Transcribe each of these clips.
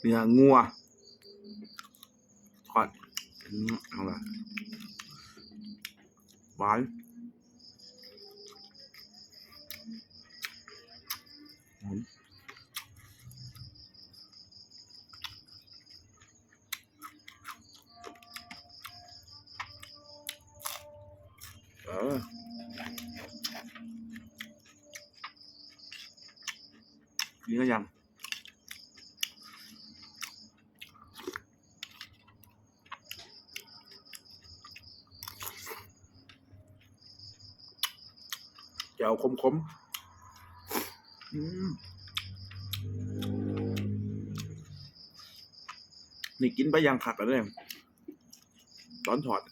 เนื้องัวทอดอืมเอาละหวานหอมเออนี่ก็ยัง แจ่วขมขมนี่กินไปยังขักแล้วเนี่ยตอนถอด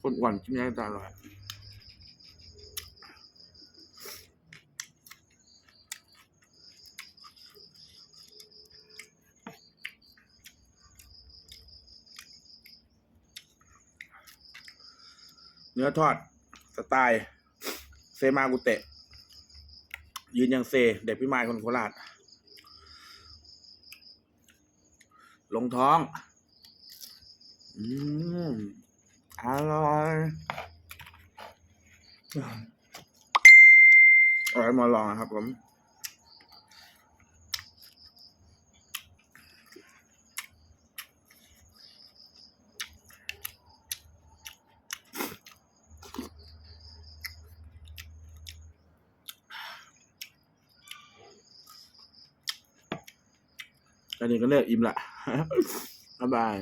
คนอ้วนกินยังตาลอย เนื้อทอดสไตล์ เซมากุเตะ ยืนยังเซ เด็กพี่มายคนโคราชลงท้อง อืม อร่อย อร่อยมาลองนะครับผม อนนี้ก็เลิกอิ่มละบ๊ายบาย